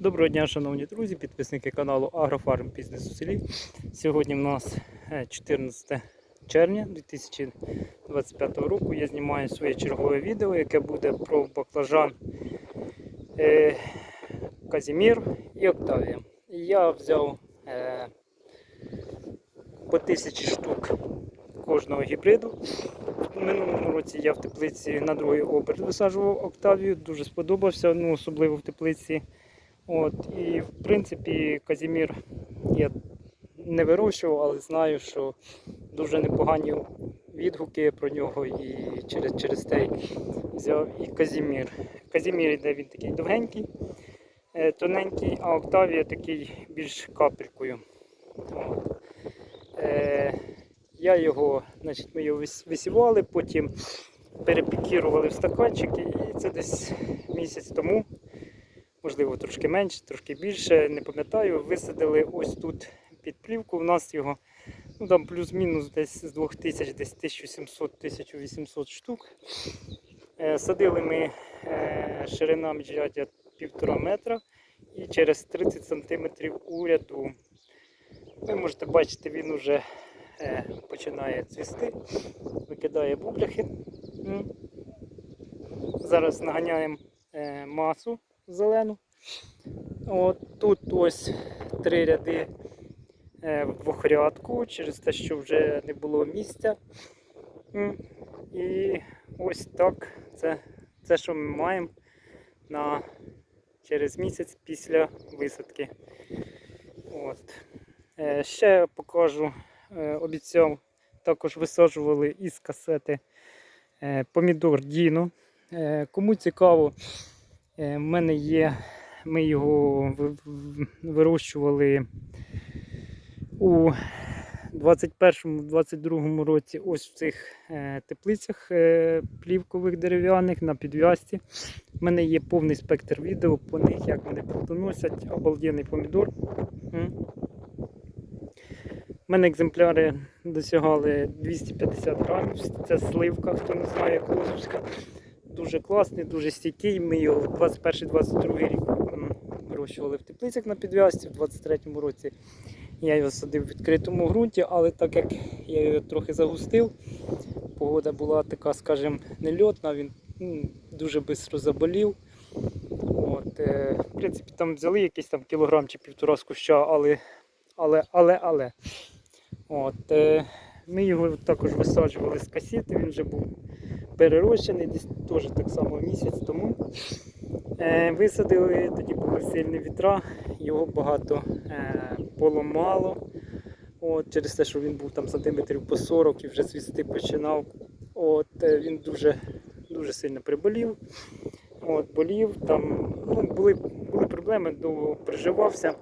Доброго дня, шановні друзі, підписники каналу Агрофарм Бізнес у селі. Сьогодні в нас е, 14 червня 2025 року. Я знімаю своє чергове відео, яке буде про баклажан е, Казімір і Октавія. Я взяв е, по тисячі штук кожного гібриду. В минулому році я в теплиці на другий оберт висаджував Октавію, дуже сподобався, ну, особливо в теплиці. От, і в принципі Казімір я не вирощував, але знаю, що дуже непогані відгуки про нього і через, через те взяв і Казімір. Казімір йде він такий довгенький, е, тоненький, а Октавія такий більш капелькою. От. Е, я його, значить, ми його висівали, потім перепікірували в стаканчики, і це десь місяць тому можливо трошки менше, трошки більше, не пам'ятаю. Висадили ось тут під плівку. У нас його ну там плюс-мінус десь з 2000, десь 1700-1800 штук. Е, Садили ми е, ширина міжряддя півтора метра і через 30 см у ряду. Ви можете бачити, він вже е, починає цвісти, викидає бубляхи. Зараз наганяємо е, масу зелену. От тут ось три ряди е, в охрядку через те, що вже не було місця. І ось так це, це що ми маємо на, через місяць після висадки. От. Е, ще покажу, е, обіцяв, також висаджували із касети е, помідор Діно. Е, кому цікаво, Е, В мене є, ми його вирощували у 21-22 році ось в цих е, теплицях е, плівкових дерев'яних на підв'язці. У мене є повний спектр відео по них, як вони плодоносять, обалденний помідор. У мене екземпляри досягали 250 грамів. Це сливка, хто не знає, козовська дуже класний, дуже стійкий. Ми його в 21-22 рік вирощували в теплицях на підв'язці, в 23-му році я його садив в відкритому ґрунті, але так як я його трохи загустив, погода була така, скажімо, нельотна, він м, дуже швидко заболів. От, е, в принципі, там взяли якийсь там кілограм чи півтора з куща, але, але, але, але. От, е, ми його також висаджували з касети, він вже був перерощений, десь теж так само місяць тому. Е, висадили, тоді були сильні вітра, його багато е, поламало. От, через те, що він був там сантиметрів по 40 і вже цвісти починав. От, е, він дуже, дуже сильно приболів. От, болів, там ну, були, були проблеми, довго приживався.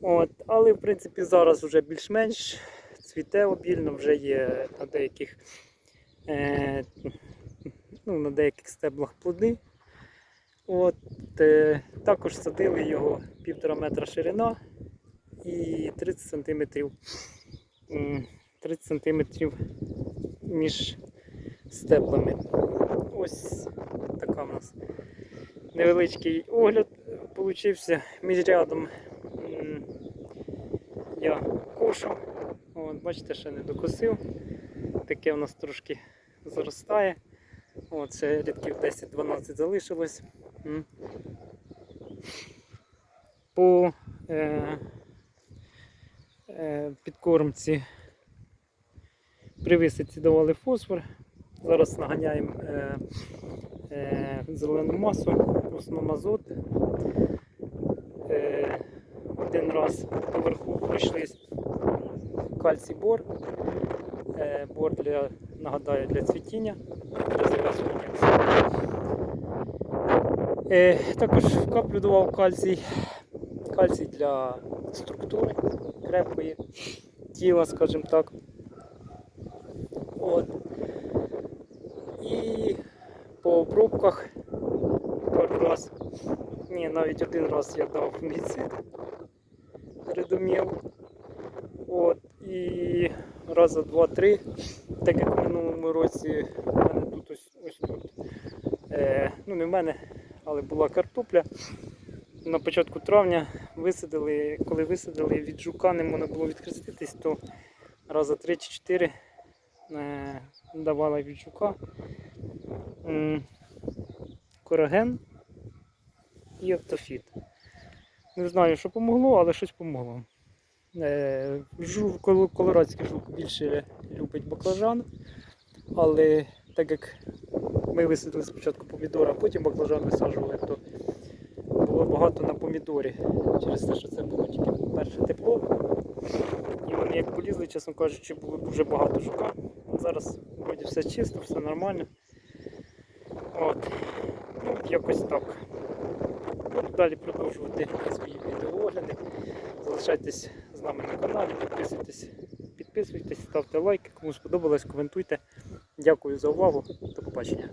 От, але в принципі зараз вже більш-менш цвіте обільно, вже є на деяких е, ну, на деяких стеблах плоди. От, е, також садили його півтора метра ширина і 30 сантиметрів, 30 сантиметрів між стеблами. Ось така в нас невеличкий огляд получився між рядом. Я кошу. От, бачите, ще не докосив. Таке у нас трошки заростає. От, ще рядків 10-12 залишилось. По е, е, підкормці при висадці давали фосфор. Зараз наганяємо е, е, зелену масу, в основному азот. Е, один раз поверху пройшлись кальцій бор. Е, бор для, нагадаю, для цвітіння, для зав'язування. Е, також в каплю давав кальцій, кальцій для структури крепкої тіла, скажімо так. От. І по обробках пару раз, ні, навіть один раз я дав міцид редомів. Раза два-три, так як в минулому році в мене тут ось, ось тут. Е, ну не в мене, але була картопля. на початку травня висадили, коли висадили від жука не можна було відхреститись, то рази 3 чи 4 е, давала від жука кораген і автофіт. Не знаю, що помогло, але щось помогло. Е, жук, колорадський жук більше любить баклажан, але так як ми висадили спочатку помідори, а потім баклажан висаджували, то було багато на помідорі. Через те, що це було тільки перше тепло. І вони як полізли, чесно кажучи, було дуже багато жука. Зараз вроді все чисто, все нормально. От. Ну, якось так. Буду далі продовжувати свої відеоогляди. Залишайтесь нами на каналі, підписуйтесь, підписуйтесь, ставте лайки. Кому сподобалось, коментуйте. Дякую за увагу. До побачення.